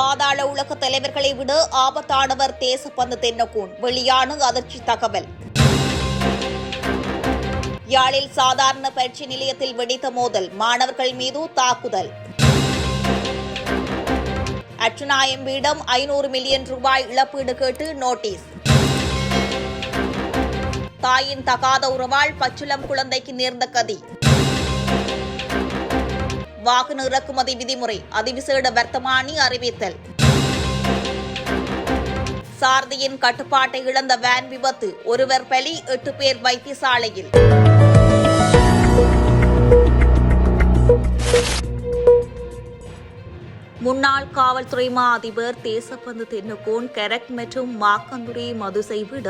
பாதாள உலக தலைவர்களை விட ஆபத்தானவர் தேசப்பந்து தென்னகோன். வெளியான அதிர்ச்சி தகவல். யாழில் சாதாரண பயிற்சி நிலையத்தில் வெடித்த மோதல் மாணவர்கள் மீது தாக்குதல். அச்சுநாயம் வீடம் ஐநூறு மில்லியன் ரூபாய் இழப்பீடு கேட்டு நோட்டீஸ். தாயின் தகாத உறவால் பச்சுளம் குழந்தைக்கு நேர்ந்த கதி. வாகன இறக்குமதி விதிமுறை. அதிவிசேட வர்த்தமானி அறிவித்தல். சாரதியின் கட்டுப்பாட்டை இழந்த வேன் விபத்து. ஒருவர் பலி எட்டு பேர் வைத்தியசாலையில். முன்னாள் காவல்துறை மா அதிபர் தேசப்பந்து தென்னுகோன் கெரக் மற்றும் மாக்கந்துரை மதுசை விட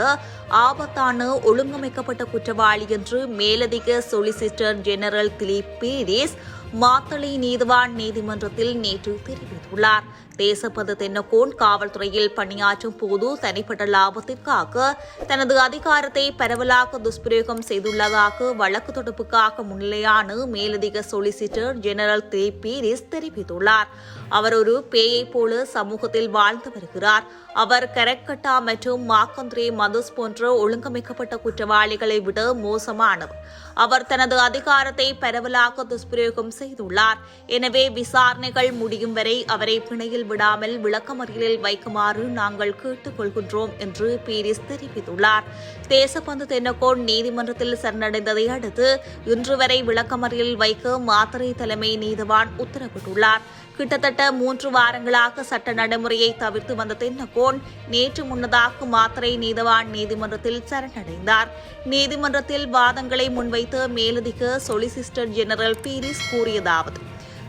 ஆபத்தான ஒழுங்கமைக்கப்பட்ட குற்றவாளி என்று மேலதிக சொலிசிட்டர் ஜெனரல் திலீப் பீரிஸ் மாத்தளை நீதிவான் நீதிமன்றத்தில் நேற்று தெரிவித்துள்ளார். தேசப்பது தென்னகோன் காவல்துறையில் பணியாற்றும் போது தனிப்பட்ட லாபத்திற்காக தனது அதிகாரத்தை பரவலாக துஷ்பிரயோகம் செய்துள்ளதாக வழக்கு தொடுப்புக்காக முன்னிலையான மேலதிக சொலிசிட்டர் ஜெனரல் திலீப் பீரிஸ் தெரிவித்துள்ளார். அவர் ஒரு பேயை போல சமூகத்தில் வாழ்ந்து வருகிறார். அவர் கரக்கட்டா மற்றும் மாக்கந்திரே மதுஸ் போன்ற ஒழுங்கமைக்கப்பட்ட குற்றவாளிகளை விட மோசமானவர். அவர் தனது அதிகாரத்தை பரவலாக துஷ்பிரயோகம் செய்துள்ளார். எனவே விசாரணைகள் முடியும் வரை அவரை பிணையில் விடாமல் விளக்கமறியலில் வைக்குமாறு நாங்கள் கேட்டுக் கொள்கின்றோம் என்று பீரிஸ் தெரிவித்துள்ளார். தேசப்பந்து தென்னகோன் நீதிமன்றத்தில் சரணடைந்ததை அடுத்து இன்று வரை விளக்கமறியலில் வைக்க மாத்தறை தலைமை நீதிவான் உத்தரவிட்டுள்ளார். கிட்டத்தட்ட மூன்று வாரங்களாக சட்ட நடைமுறையை தவிர்த்து வந்த தென்னகோன் நேற்று முன்னதாக மாத்தறை நீதவான் நீதிமன்றத்தில் சரணடைந்தார். நீதிமன்றத்தில் வாதங்களை முன்வைத்து மேலதிக சொலிசிஸ்டர் ஜெனரல் பீரிஸ் கூறியதாவது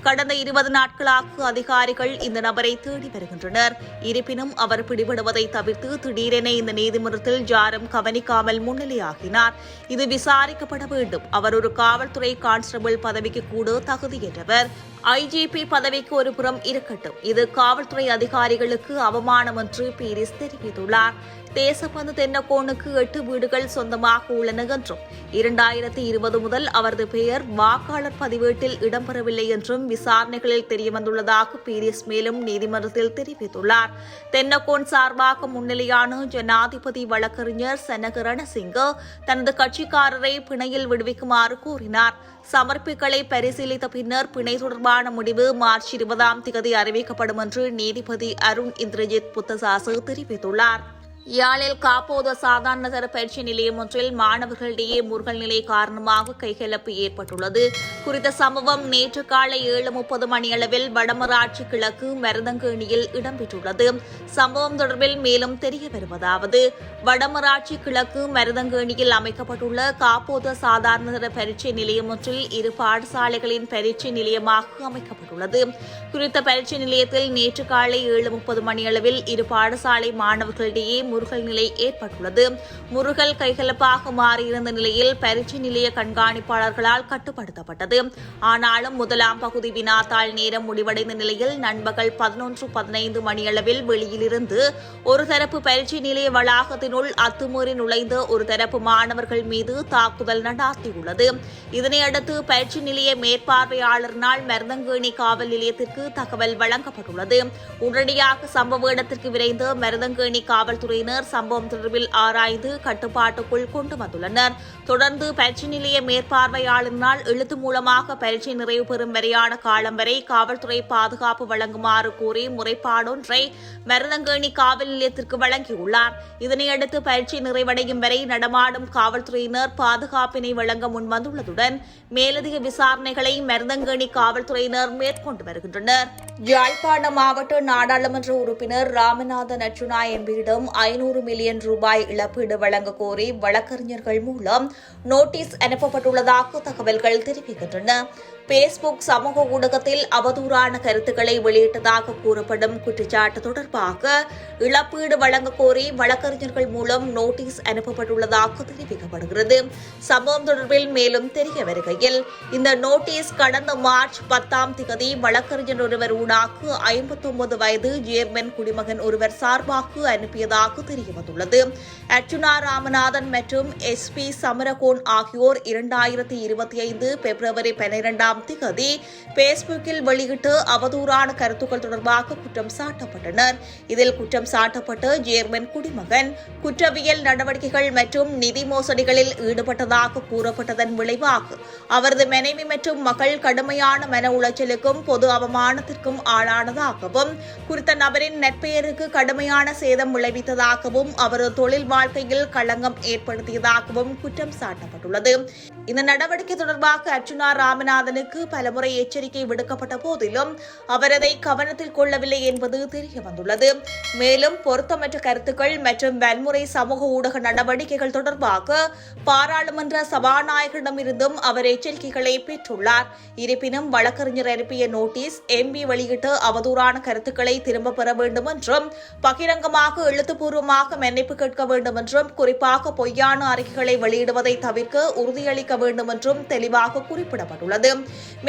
கடந்த இருபது நாட்களாக அதிகாரிகள் இந்த நபரை தேடி வருகின்றனர். இருப்பினும் அவர் பிடிபடுவதை தவிர்த்து திடீரென இந்த நீதிமன்றத்தில் ஜாரம் கவனிக்காமல் முன்னிலையாகினார். இது விசாரிக்கப்பட வேண்டும். அவர் ஒரு காவல்துறை கான்ஸ்டபிள் பதவிக்கு கூட தகுதியற்றவர். ஐஜிபி பதவிக்கு ஒரு புறம் இருக்கட்டும். இது காவல்துறை அதிகாரிகளுக்கு அவமானம் என்று பீரிஸ் தெரிவித்துள்ளார். தேசபந்து தென்னக்கோனுக்கு எட்டு வீடுகள் சொந்தமாக உள்ளன என்றும் இரண்டாயிரத்தி இருபது முதல் அவரது பெயர் வாக்காளர் பதிவேட்டில் இடம்பெறவில்லை என்றும் விசாரணைகளில் தெரியவந்துள்ளதாக பீரிஸ் மேலும் நீதிமன்றத்தில் தெரிவித்துள்ளார். தென்னக்கோன் சார்பாக முன்னிலையான ஜனாதிபதி வழக்கறிஞர் செனக ரணசிங்க தனது கட்சிக்காரரை பிணையில் விடுவிக்குமாறு கூறினார். சமர்ப்பிகளை பரிசீலித்த பின்னர் பிணை தொடர்பான முடிவு மார்ச் இருபதாம் தேதி அறிவிக்கப்படும் என்று நீதிபதி அருண் இந்திரஜித் புத்தசாசு தெரிவித்துள்ளார். யாழில் காப்போத சாதாரண தர பயிற்சி நிலையம் ஒன்றில் மாணவர்களிடையே முருகல் நிலை காரணமாக கைகலப்பு ஏற்பட்டுள்ளது. குறித்த சம்பவம் நேற்று காலை ஏழு முப்பது மணியளவில் வடமராட்சி கிழக்கு மருதங்கேணியில் இடம்பெற்றுள்ளது. சம்பவம் தொடர்பில் மேலும் தெரிய வருவதாவது வடமராட்சி கிழக்கு மருதங்கேணியில் அமைக்கப்பட்டுள்ள காப்போத சாதாரண தர பரீட்சை நிலையம் ஒன்றில் இரு பாடசாலைகளின் பரீட்சை நிலையமாக அமைக்கப்பட்டுள்ளது. குறித்த பரீட்சை நிலையத்தில் நேற்று காலை ஏழு முப்பது மணியளவில் இரு பாடசாலை மாணவர்களிடையே முருகல் நிலை ஏற்பட்டுள்ளது. முருகல் கைகலப்பாக மாறியிருந்த நிலையில் பரீட்சை நிலைய கண்காணிப்பாளர்களால் கட்டுப்படுத்தப்பட்டது. ஆனாலும் முதலாம் பகுதி வினாத்தாள் நேரம் முடிவடைந்த நிலையில் நண்பகல் பதினொன்று பதினைந்து மணியளவில் வெளியிலிருந்து ஒரு தரப்பு பரீட்சை நிலைய வளாகத்தினுள் அத்துமீறி நுழைந்த ஒரு தரப்பு மாணவர்கள் மீது தாக்குதல் நடாத்தியுள்ளது. இதனையடுத்து பயிற்சி நிலைய மேற்பார்வையாளரினால் மருதங்கேணி காவல் நிலையத்திற்கு தகவல் வழங்கப்பட்டுள்ளது. உடனடியாக சம்பவ இடத்திற்கு விரைந்து மருதங்கேணி காவல்துறையினர் சம்பவம் தொடர்பில் ஆராய்ந்து கட்டுப்பாட்டுக்குள் கொண்டு வந்துள்ளனர். தொடர்ந்து பயிற்சி நிலைய மேற்பார்வையாளரினால் எழுத்து மூலமாக பயிற்சி நிறைவு பெறும் வரையான காலம் வரை காவல்துறை பாதுகாப்பு வழங்குமாறு கூறி முறைப்பாடொன்றை மருதங்கேணி காவல் நிலையத்திற்கு வழங்கியுள்ளார். இதனையடுத்து பயிற்சி நிறைவடையும் வரை நடமாடும் காவல்துறையினர் பாதுகாப்பினை வழங்க முன்வந்துள்ளதுடன் மேலதிக விசாரணைகளை மருதங்கேணி காவல்துறையினர் மேற்கொண்டு வருகின்றனர். யாழ்ப்பாண மாவட்ட நாடாளுமன்ற உறுப்பினர் ராமநாதன் அர்ஜுனா எம்பியிடம் ஐநூறு மில்லியன் ரூபாய் இழப்பீடு வழங்க கோரி வழக்கறிஞர்கள் மூலம் நோட்டீஸ் அனுப்பப்பட்டுள்ளதாக தகவல்கள் தெரிவிக்கின்றன. பேஸ்புக் சமூக ஊடகத்தில் அவதூறான கருத்துக்களை வெளியிட்டதாக கூறப்படும் குற்றச்சாட்டு தொடர்பாக இழப்பீடு வழங்க கோரி வழக்கறிஞர்கள் மூலம் நோட்டீஸ் அனுப்பப்பட்டுள்ளதாக தெரிவிக்கப்படுகிறது. சம்பவம் தொடர்பில் மேலும் தெரிய வருகையில் இந்த நோட்டீஸ் கடந்த மார்ச் பத்தாம் திகதி வழக்கறிஞர் ஒருவர் ஊடாக்கு ஐம்பத்தி ஒன்பது வயது ஜேர்மன் குடிமகன் ஒருவர் சார்பாக அனுப்பியதாக தெரியவந்துள்ளது. அர்ச்சுனா ராமநாதன் மற்றும் எஸ் பி சமரகோன் ஆகியோர் இரண்டாயிரத்தி இருபத்தி ஐந்து பிப்ரவரி பனிரெண்டாம் பதினேழாம் திகதி பேஸ்புக்கில் வெளியிட்டு அவதூறான கருத்துக்கள் தொடர்பாக குற்றம் சாட்டப்பட்டனர். இதில் குற்றம் சாட்டப்பட்டு ஜேர்மன் குடிமகன் குற்றவியல் நடவடிக்கைகள் மற்றும் நிதி மோசடிகளில் ஈடுபட்டதாக கூறப்பட்டதன் விளைவாக அவரது மனைவி மற்றும் மகள் கடுமையான மன உளைச்சலுக்கும் பொது அவமானத்திற்கும் ஆளானதாகவும் குறித்த நபரின் நட்பெயருக்கு கடுமையான சேதம் விளைவித்ததாகவும் அவரது தொழில் வாழ்க்கையில் களங்கம் ஏற்படுத்தியதாகவும் குற்றம் சாட்டப்பட்டுள்ளது. இந்த நடவடிக்கை தொடர்பாக அர்ச்சுனா ராமநாதனுக்கு பலமுறை எச்சரிக்கை விடுக்கப்பட்ட போதிலும் அவர் அதை கவனத்தில் கொள்ளவில்லை என்பது தெரிய வந்துள்ளது மேலும் பொருத்தமற்ற கருத்துக்கள் மற்றும் வன்முறை சமூக ஊடக நடவடிக்கைகள் தொடர்பாக பாராளுமன்ற சபாநாயகரிடமிருந்தும் அவர் எச்சரிக்கைகளை பெற்றுள்ளார். இருப்பினும் வழக்கறிஞர் அனுப்பிய நோட்டீஸ் எம்பி வெளியிட்டு அவதூறான கருத்துக்களை திரும்ப பெற வேண்டும் என்றும் பகிரங்கமாக எழுத்துப்பூர்வமாக மன்னிப்பு கேட்க வேண்டும் என்றும் குறிப்பாக பொய்யான அறிக்கைகளை வெளியிடுவதை தவிர்க்க உறுதியளிக்க வேண்டும் என்றும் தெளிவாக குறிப்பிடப்பட்டுள்ளது.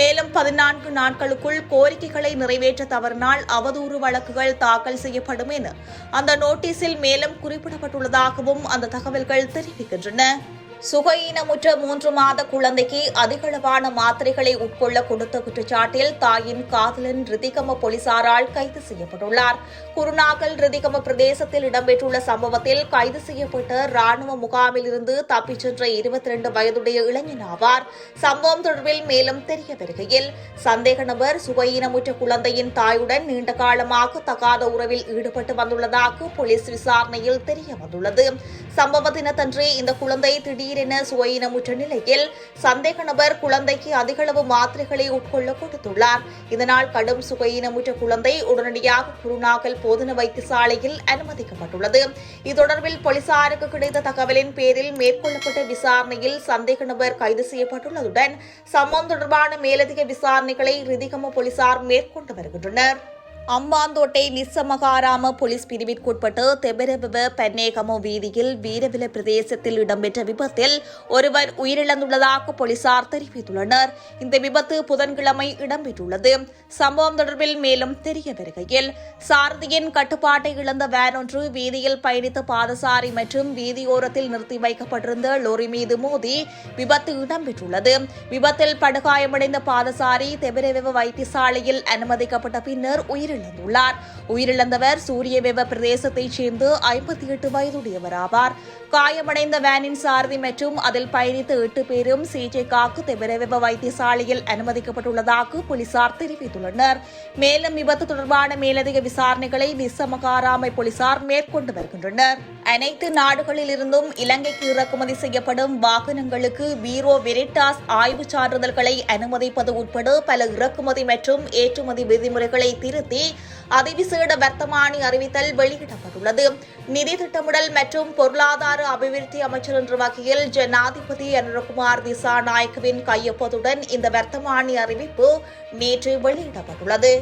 மேலும் பதினான்கு நாட்களுக்குள் கோரிக்கைகளை நிறைவேற்ற தவறினால் அவதூறு வழக்குகள் தாக்கல் செய்யப்படும் என அந்த நோட்டீஸில் மேலும் குறிப்பிடப்பட்டுள்ளதாகவும் அந்த தகவல்கள் தெரிவிக்கின்றன. சுகையீனமுற்ற மூன்று மாத குழந்தைக்கு அதிகளவான மாத்திரைகளை உட்கொள்ள கொடுத்த குற்றச்சாட்டில் தாயின் காதலன் ரிதிகம போலீசாரால் கைது செய்யப்பட்டுள்ளார். குருநாகல் ரிதிகம பிரதேசத்தில் இடம்பெற்றுள்ள சம்பவத்தில் கைது செய்யப்பட்ட ராணுவ முகாமில் இருந்து தப்பிச் சென்ற இருபத்தி இரண்டு வயதுடைய இளைஞன் ஆவார். சம்பவம் தொடர்பில் மேலும் தெரிய வருகையில் சந்தேக நபர் சுகையீனமுற்ற குழந்தையின் தாயுடன் நீண்ட காலமாக தகாத உறவில் ஈடுபட்டு வந்துள்ளதாக போலீஸ் விசாரணையில் தெரிய வந்துள்ளது சம்பவ தினத்தன்றே இந்த குழந்தை திடீரென சுவையினமுற்ற நிலையில் சந்தேக நபர் குழந்தைக்கு அதிகளவு மாத்திரைகளை உட்கொள்ள கொடுத்துள்ளார். இதனால் கடும் சுவையினமுற்ற குழந்தை உடனடியாக குருநாகல் போதன வைத்தியசாலையில் அனுமதிக்கப்பட்டுள்ளது. இது தொடர்பில் போலீசாருக்கு கிடைத்த தகவலின் பேரில் மேற்கொள்ளப்பட்ட விசாரணையில் சந்தேக நபர் கைது செய்யப்பட்டுள்ளதுடன் சம்பவம் தொடர்பான மேலதிக விசாரணைகளை ரிதிகம போலீசார் மேற்கொண்டு வருகின்றனர். அம்பாந்தோட்டை நிசமகாராம போலீஸ் பிரிவிற்குட்பட்டு தெபரபவ பென்னேகமோ வீதியில் வீரவில பிரதேசத்தில் இடம்பெற்ற விபத்தில் ஒருவர் உயிரிழந்துள்ளதாக போலீசார் தெரிவித்துள்ளனர். இந்த விபத்து புதன்கிழமை இடம்பெற்றுள்ளது. சம்பவம் தொடர்பில் மேலும் தெரிய வருகையில் சாரதியின் கட்டுப்பாட்டை இழந்த வேன் ஒன்று வீதியில் பயணித்த பாதசாரி மற்றும் வீதியோரத்தில் நிறுத்தி வைக்கப்பட்டிருந்த லோரி மீது மோதி விபத்து இடம்பெற்றுள்ளது. விபத்தில் படுகாயமடைந்த பாதசாரி தெபரவ வைத்தியசாலையில் அனுமதிக்கப்பட்ட பின்னர் உயிர் உயிரிழந்துள்ளார். உயிரிழந்தவர் சூரியவெவ பிரதேசத்தைச் சேர்ந்து ஐம்பத்தி எட்டு வயதுடையவர் ஆவார் காயமடைந்த வேனின் சாரதி மற்றும் அதில் பயணித்த எட்டு பேரும் சிகிச்சைக்காக தெபரவெவ வைத்தியசாலையில் அனுமதிக்கப்பட்டுள்ளதாக போலீசார் தெரிவித்துள்ளனர். மேலும் விபத்து தொடர்பான மேலதிக விசாரணைகளை நிசமகாராமை போலீசார் மேற்கொண்டு வருகின்றனர். அனைத்து நாடுகளில் இருந்தும் இலங்கைக்கு இறக்குமதி செய்யப்படும் வாகனங்களுக்கு பீரோ வெரிட்டாஸ் ஆய்வுச் சான்றிதழ்களை அனுமதிப்பது உட்பட பல இறக்குமதி மற்றும் ஏற்றுமதி விதிமுறைகளை திருத்தி அதிவிசேட வர்த்தமானி அறிவித்தல் வெளியிடப்பட்டுள்ளது. நிதி திட்டமிடல் மற்றும் பொருளாதார அபிவிருத்தி அமைச்சர் என்ற வகையில் ஜனாதிபதி அனுரகுமார் திசா நாயக்கவின் கையொப்பத்துடன் இந்த வர்த்தமானி அறிவிப்பு நேற்று வெளியிடப்பட்டுள்ளது.